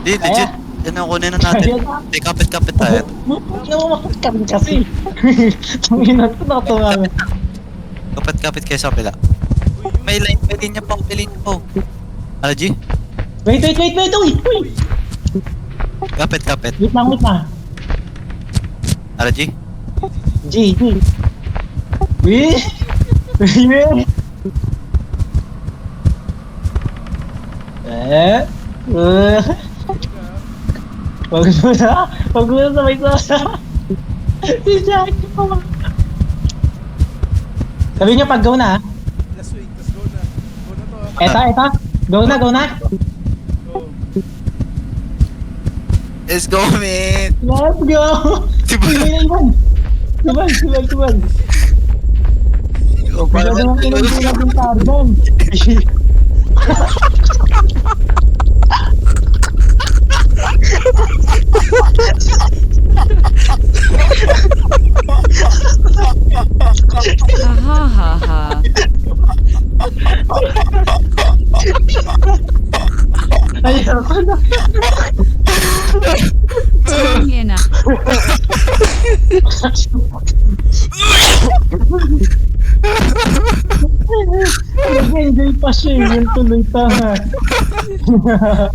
Di, legit. Yan ang kunin na natin. Di, kapit-kapit tayo. Nawamakot ka rin kasi. Tanginan ko nakatawa. Kapit-kapit kayo sa pila. May line, may linya pa, may linya pa. Ano, G? Wait, wait, wait, wait, wait, wait. Kapit-kapit. Wait lang, wait lang. Ano, G? G, G. Wait. Wait. Eh. Eh. Wag mo na. Wag mo na sabay sa Si Jack. Sabi niyo pag go na. ah. Last week, let's go na. Go na to. ah. Eto, eto. Go na, go na. Go. Let's go, man! Let's go. Diba? Iwan, iwan. Iwan, iwan, iwan. O, para Masyado nang Ha ha ha ha. Ayoko na. Tangina. Nag-enjoy pa siya. Yung tuloy pa.